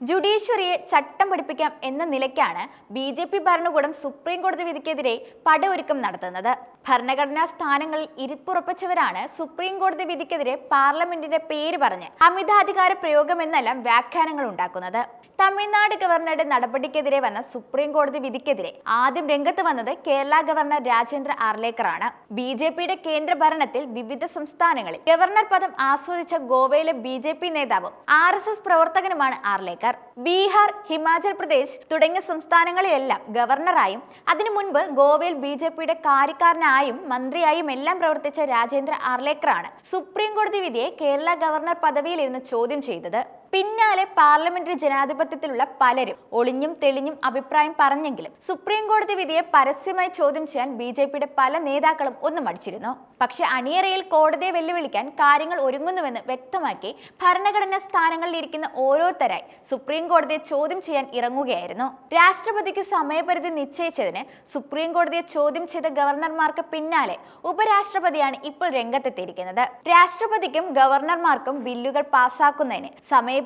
ജുഡീഷ്യറിയെ ചട്ടം പഠിപ്പിക്കാം എന്ന നിലയ്ക്കാണ് ബി ജെ പി ഭരണകൂടം സുപ്രീം കോടതി വിധിക്കെതിരെ പടയൊരുക്കം നടത്തുന്നത്. ഭരണഘടനാ സ്ഥാനങ്ങളിൽ ഇരുപ്പുറപ്പിച്ചവരാണ് സുപ്രീം കോടതി വിധിക്കെതിരെ പാർലമെന്റിന്റെ പേര് പറഞ്ഞ് അമിതാധികാര പ്രയോഗം എന്നെല്ലാം വ്യാഖ്യാനങ്ങൾ ഉണ്ടാക്കുന്നത്. തമിഴ്നാട് ഗവർണറുടെ നടപടിക്കെതിരെ വന്ന സുപ്രീം കോടതി വിധിക്കെതിരെ ആദ്യം രംഗത്ത് വന്നത് കേരള ഗവർണർ രാജേന്ദ്ര ആർലേക്കറാണ്. ബി ജെ പിയുടെ കേന്ദ്ര ഭരണത്തിൽ വിവിധ സംസ്ഥാനങ്ങളിൽ ഗവർണർ പദം ആസ്വദിച്ച ഗോവയിലെ ബി ജെ പി നേതാവും ആർ എസ് എസ് പ്രവർത്തകനുമാണ് ആർലേക്കർ. ബീഹാർ ഹിമാചൽ പ്രദേശ് തുടങ്ങിയ സംസ്ഥാനങ്ങളിലെല്ലാം ഗവർണറായും അതിനു മുൻപ് ഗോവയിൽ ബി ജെ പിയുടെ കാര്യക്കാരനായും മന്ത്രിയായും എല്ലാം പ്രവർത്തിച്ച രാജേന്ദ്ര ആർലേക്കറാണ് സുപ്രീം കോടതി വിധിയെ കേരള ഗവർണർ പദവിയിൽ പദവിയിലിരുന്ന് ചോദ്യം ചെയ്തത്. പിന്നാലെ പാർലമെന്ററി ജനാധിപത്യത്തിലുള്ള പലരും ഒളിഞ്ഞും തെളിഞ്ഞും അഭിപ്രായം പറഞ്ഞെങ്കിലും സുപ്രീം കോടതി വിധിയെ പരസ്യമായി ചോദ്യം ചെയ്യാൻ ബി ജെ പിയുടെ പല നേതാക്കളും ഒന്ന് മടിച്ചിരുന്നു. പക്ഷെ അണിയറയിൽ കോടതിയെ വെല്ലുവിളിക്കാൻ കാര്യങ്ങൾ ഒരുങ്ങുന്നുവെന്ന് വ്യക്തമാക്കി ഭരണഘടനാ സ്ഥാനങ്ങളിൽ ഇരിക്കുന്ന ഓരോരുത്തരായി സുപ്രീം കോടതിയെ ചോദ്യം ചെയ്യാൻ ഇറങ്ങുകയായിരുന്നു. രാഷ്ട്രപതിക്ക് സമയപരിധി നിശ്ചയിച്ചതിന് സുപ്രീം കോടതിയെ ചോദ്യം ചെയ്ത ഗവർണർമാർക്ക് പിന്നാലെ ഉപരാഷ്ട്രപതിയാണ് ഇപ്പോൾ രംഗത്തെത്തിയിരിക്കുന്നത്. രാഷ്ട്രപതിക്കും ഗവർണർമാർക്കും ബില്ലുകൾ പാസാക്കുന്നതിന്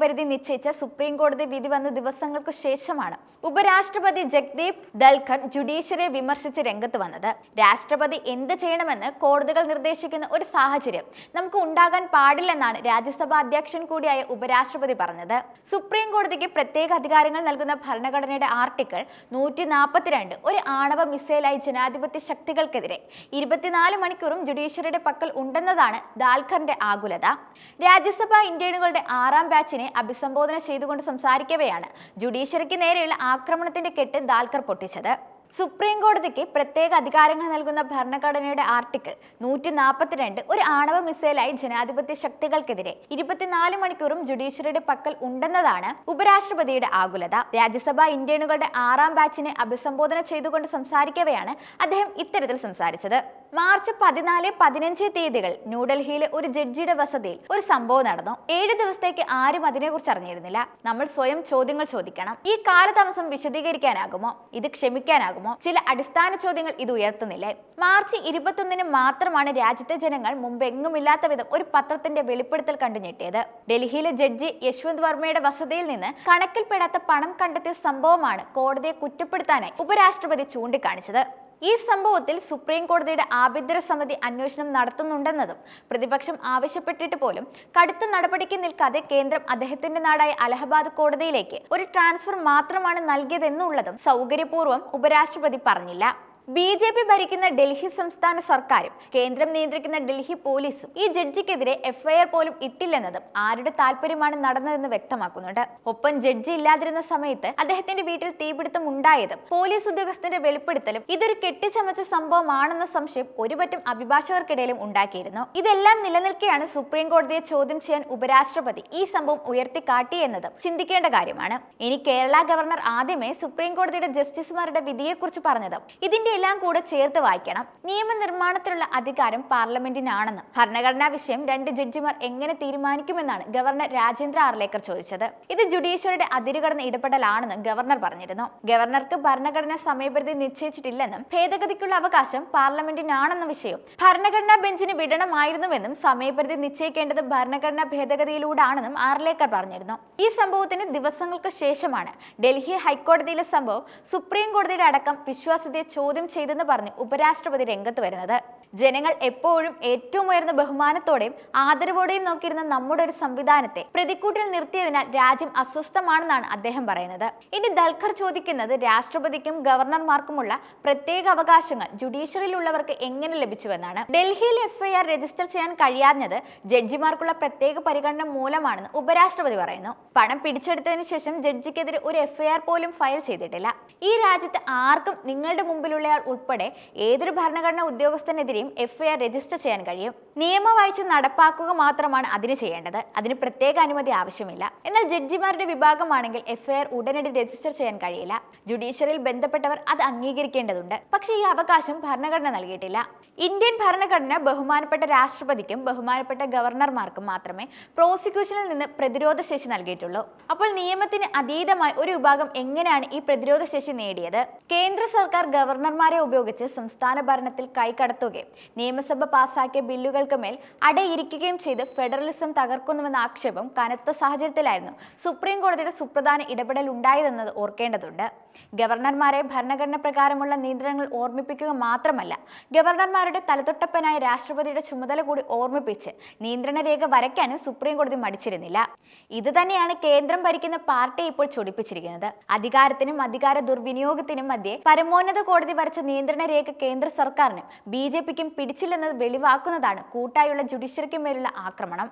സമയപരിധി നിശ്ചയിച്ച സുപ്രീം കോടതി വിധി വന്ന ദിവസങ്ങൾക്ക് ശേഷമാണ് ഉപരാഷ്ട്രപതി ജഗ്ദീപ് ധൽഖർ ജുഡീഷ്യറിയെ വിമർശിച്ച് രംഗത്ത് വന്നത്. രാഷ്ട്രപതി എന്ത് ചെയ്യണമെന്ന് കോടതികൾ നിർദ്ദേശിക്കുന്ന ഒരു സാഹചര്യം നമുക്ക് ഉണ്ടാകാൻ പാടില്ലെന്നാണ് രാജ്യസഭാ അധ്യക്ഷൻ കൂടിയായ ഉപരാഷ്ട്രപതി പറഞ്ഞത്. സുപ്രീം കോടതിക്ക് പ്രത്യേക അധികാരങ്ങൾ നൽകുന്ന ഭരണഘടനയുടെ ആർട്ടിക്കിൾ നൂറ്റി നാൽപ്പത്തിരണ്ട് ഒരു ആണവ മിസൈലായി ജനാധിപത്യ ശക്തികൾക്കെതിരെ ഇരുപത്തിനാല് മണിക്കൂറും ജുഡീഷ്യറിയുടെ പക്കൽ ഉണ്ടെന്നതാണ് ദാൽഖറിന്റെ ആകുലത. രാജ്യസഭാ ഇന്ത്യനുകളുടെ ആറാം ബാച്ചിനെ അഭിസംബോധന ചെയ്തുകൊണ്ട് സംസാരിക്കവെയാണ് ജുഡീഷ്യറിക്ക് നേരെയുള്ള ആക്രമണത്തിന്റെ കെട്ട് ദാൽക്കർ പൊട്ടിച്ചത്. സുപ്രീം കോടതിക്ക് പ്രത്യേക അധികാരങ്ങൾ നൽകുന്ന ഭരണഘടനയുടെ ആർട്ടിക്കിൾ നൂറ്റി നാൽപ്പത്തിരണ്ട് ഒരു ആണവ മിസൈലായി ജനാധിപത്യ ശക്തികൾക്കെതിരെ ഇരുപത്തിനാല് മണിക്കൂറും ജുഡീഷ്യറിയുടെ പക്കൽ ഉണ്ടെന്നതാണ് ഉപരാഷ്ട്രപതിയുടെ ആകുലത. രാജ്യസഭാ ഇന്ത്യനുകളുടെ ആറാം ബാച്ചിനെ അഭിസംബോധന ചെയ്തുകൊണ്ട് സംസാരിക്കവെയാണ് അദ്ദേഹം ഇത്തരത്തിൽ സംസാരിച്ചത്. മാർച്ച് പതിനാല് പതിനഞ്ച് തീയതികൾ ന്യൂഡൽഹിയിലെ ഒരു ജഡ്ജിയുടെ വസതിയിൽ ഒരു സംഭവം നടന്നു. ഏഴ് ദിവസത്തേക്ക് ആരും അതിനെക്കുറിച്ച് അറിഞ്ഞിരുന്നില്ല. നമ്മൾ സ്വയം ചോദ്യങ്ങൾ ചോദിക്കണം. ഈ കാലതാമസം വിശദീകരിക്കാനാകുമോ? ഇത് ക്ഷമിക്കാനാകുമോ? ചില അടിസ്ഥാന ചോദ്യങ്ങൾ ഇത് ഉയർത്തുന്നില്ലേ? മാർച്ച് ഇരുപത്തൊന്നിന് മാത്രമാണ് രാജ്യത്തെ ജനങ്ങൾ മുമ്പെങ്ങുമില്ലാത്ത വിധം ഒരു പത്രത്തിന്റെ വെളിപ്പെടുത്തൽ കണ്ടു ഞെട്ടിയത്. ഡൽഹിയിലെ ജഡ്ജി യശ്വന്ത് വർമ്മയുടെ വസതിയിൽ നിന്ന് കണക്കിൽപ്പെടാത്ത പണം കണ്ടെത്തിയ സംഭവമാണ് കോടതിയെ കുറ്റപ്പെടുത്താനായി ഉപരാഷ്ട്രപതി ചൂണ്ടിക്കാണിച്ചത്. ഈ സംഭവത്തിൽ സുപ്രീം കോടതിയുടെ ആഭ്യന്തര സമിതി അന്വേഷണം നടത്തുന്നുണ്ടെന്നതും പ്രതിപക്ഷം ആവശ്യപ്പെട്ടിട്ട് പോലും കടുത്ത നടപടിക്ക് നിൽക്കാതെ കേന്ദ്രം അദ്ദേഹത്തിന്റെ നാടായ അലഹബാദ് കോടതിയിലേക്ക് ഒരു ട്രാൻസ്ഫർ മാത്രമാണ് നൽകിയതെന്നുള്ളതും സൗകര്യപൂർവം ഉപരാഷ്ട്രപതി പറഞ്ഞില്ല. ബി ജെ പി ഭരിക്കുന്ന ഡൽഹി സംസ്ഥാന സർക്കാരും കേന്ദ്രം നിയന്ത്രിക്കുന്ന ഡൽഹി പോലീസും ഈ ജഡ്ജിക്കെതിരെ എഫ്ഐആർ പോലും ഇട്ടില്ലെന്നതും ആരുടെ താല്പര്യമാണ് നടന്നതെന്ന് വ്യക്തമാക്കുന്നുണ്ട്. ഒപ്പം ജഡ്ജി ഇല്ലാതിരുന്ന സമയത്ത് അദ്ദേഹത്തിന്റെ വീട്ടിൽ തീപിടുത്തം ഉണ്ടായതും പോലീസ് ഉദ്യോഗസ്ഥന്റെ വെളിപ്പെടുത്തലും ഇതൊരു കെട്ടിച്ചമച്ച സംഭവമാണെന്ന സംശയം ഒരുപറ്റം അഭിഭാഷകർക്കിടയിലും ഉണ്ടാക്കിയിരുന്നു. ഇതെല്ലാം നിലനിൽക്കെയാണ് സുപ്രീം കോടതിയെ ചോദ്യം ചെയ്യാൻ ഉപരാഷ്ട്രപതി ഈ സംഭവം ഉയർത്തിക്കാട്ടിയെന്നതും ചിന്തിക്കേണ്ട കാര്യമാണ്. ഇനി കേരള ഗവർണർ ആദ്യമേ സുപ്രീം കോടതിയുടെ ജസ്റ്റിസുമാരുടെ വിധിയെക്കുറിച്ച് പറഞ്ഞതും ഇതിന്റെ എല്ലാം കൂടെ ചേർത്ത് വായിക്കണം. നിയമനിർമ്മാണത്തിലുള്ള അധികാരം പാർലമെന്റിനാണെന്നും. ഭരണഘടനാ വിഷയം രണ്ട് ജഡ്ജിമാർ എങ്ങനെ തീരുമാനിക്കുമെന്നാണ് ഗവർണർ രാജേന്ദ്ര ആർലേക്കർ ചോദിച്ചത്. ഇത് ജുഡീഷ്യറിയുടെ അതിരുകടന്ന ഇടപെടലാണെന്ന് ഗവർണർ പറഞ്ഞിരുന്നു. ഗവർണർക്ക് ഭരണഘടനാ സമയപരിധി നിശ്ചയിച്ചിട്ടില്ലെന്നും ഭേദഗതിക്കുള്ള അവകാശം പാർലമെന്റിനാണെന്ന വിഷയം ഭരണഘടനാ ബെഞ്ചിന് വിടണമായിരുന്നുവെന്നും സമയപരിധി നിശ്ചയിക്കേണ്ടത് ഭരണഘടനാ ഭേദഗതിയിലൂടെയാണെന്നും ആർലേക്കർ പറഞ്ഞിരുന്നു. ഈ സംഭവത്തിന് ദിവസങ്ങൾക്ക് ശേഷമാണ് ഡൽഹി ഹൈക്കോടതിയിലെ സംഭവം സുപ്രീം കോടതിയുടെ അടക്കം വിശ്വാസ്യതയെ ചോദ്യം ചെയ്തെന്ന് പറഞ്ഞ് ഉപരാഷ്ട്രപതി രംഗത്ത് വരുന്നത്. ജനങ്ങൾ എപ്പോഴും ഏറ്റവും ഉയർന്ന ബഹുമാനത്തോടെയും ആദരവോടെയും നോക്കിയിരുന്ന നമ്മുടെ ഒരു സംവിധാനത്തെ പ്രതിക്കൂട്ടിൽ നിർത്തിയതിനാൽ രാജ്യം അസ്വസ്ഥമാണെന്നാണ് അദ്ദേഹം പറയുന്നത്. ഇനി ദൽഖർ ചോദിക്കുന്നത് രാഷ്ട്രപതിക്കും ഗവർണർമാർക്കുമുള്ള പ്രത്യേക അവകാശങ്ങൾ ജുഡീഷ്യറിയിലുള്ളവർക്ക് എങ്ങനെ ലഭിച്ചുവെന്നാണ്. ഡൽഹിയിൽ എഫ്ഐആർ രജിസ്റ്റർ ചെയ്യാൻ കഴിയാഞ്ഞത് ജഡ്ജിമാർക്കുള്ള പ്രത്യേക പരിഗണന മൂലമാണെന്ന് ഉപരാഷ്ട്രപതി പറയുന്നു. പണം പിടിച്ചെടുത്തതിന് ശേഷം ജഡ്ജിക്കെതിരെ ഒരു എഫ്ഐആർ പോലും ഫയൽ ചെയ്തിട്ടില്ല. ഈ രാജ്യത്ത് ആർക്കും നിങ്ങളുടെ മുമ്പിലുള്ളയാൾ ഉൾപ്പെടെ ഏതൊരു ഭരണഘടനാ ഉദ്യോഗസ്ഥനെതിരെയും എഫ്ഐആർ രജിസ്റ്റർ ചെയ്യാൻ കഴിയും. നിയമം വായിച്ച് നടപ്പാക്കുക മാത്രമാണ് അതിന് ചെയ്യേണ്ടത്. അതിന് പ്രത്യേക അനുമതി ആവശ്യമില്ല. എന്നാൽ ജഡ്ജിമാരുടെ വിഭാഗമാണെങ്കിൽ എഫ്ഐആർ ഉടനടി രജിസ്റ്റർ ചെയ്യാൻ കഴിയില്ല. ജുഡീഷ്യറിയിൽ ബന്ധപ്പെട്ടവർ അത് അംഗീകരിക്കേണ്ടതുണ്ട്. പക്ഷേ ഈ അവകാശം ഭരണഘടന നൽകിയിട്ടില്ല. ഇന്ത്യൻ ഭരണഘടന ബഹുമാനപ്പെട്ട രാഷ്ട്രപതിക്കും ബഹുമാനപ്പെട്ട ഗവർണർമാർക്കും മാത്രമേ പ്രോസിക്യൂഷനിൽ നിന്ന് പ്രതിരോധ ശേഷി നൽകിയിട്ടുള്ളൂ. അപ്പോൾ നിയമത്തിന് അതീതമായി ഒരു വിഭാഗം എങ്ങനെയാണ് ഈ പ്രതിരോധ ശേഷി നേടിയത്? കേന്ദ്ര സർക്കാർ ഗവർണർമാരെ ഉപയോഗിച്ച് സംസ്ഥാന ഭരണത്തിൽ കൈകടത്തുകയും നിയമസഭ പാസാക്കിയ ബില്ലുകൾക്ക് മേൽ അടയിരിക്കുകയും ചെയ്ത് ഫെഡറലിസം തകർക്കുന്നുവെന്ന ആക്ഷേപം കനത്ത സാഹചര്യത്തിലായിരുന്നു സുപ്രീം കോടതിയുടെ സുപ്രധാന ഇടപെടൽ ഉണ്ടായതെന്നത് ഓർക്കേണ്ടതുണ്ട്. ഗവർണർമാരെ ഭരണഘടന പ്രകാരമുള്ള നിയന്ത്രണങ്ങൾ ഓർമ്മിപ്പിക്കുക മാത്രമല്ല ഗവർണർമാരുടെ തലതൊട്ടപ്പനായ രാഷ്ട്രപതിയുടെ ചുമതല കൂടി ഓർമ്മിപ്പിച്ച് നിയന്ത്രണ രേഖ വരയ്ക്കാനും സുപ്രീം കോടതി മടിച്ചിരുന്നില്ല. ഇത് തന്നെയാണ് കേന്ദ്രം ഭരിക്കുന്ന പാർട്ടി ഇപ്പോൾ ചൊടിപ്പിച്ചിരിക്കുന്നത്. അധികാരത്തിനും അധികാര ദുർവിനിയോഗത്തിനും മധ്യേ പരമോന്നത കോടതി വരച്ച നിയന്ത്രണ രേഖ കേന്ദ്ര സർക്കാരിനും ബി ജെ പിക്കും പിടിച്ചില്ലെന്നത് വെളിവാക്കുന്നതാണ്. കൂട്ടായുള്ള ജുഡീഷ്യറിക്കും മേലുള്ള ആക്രമണം.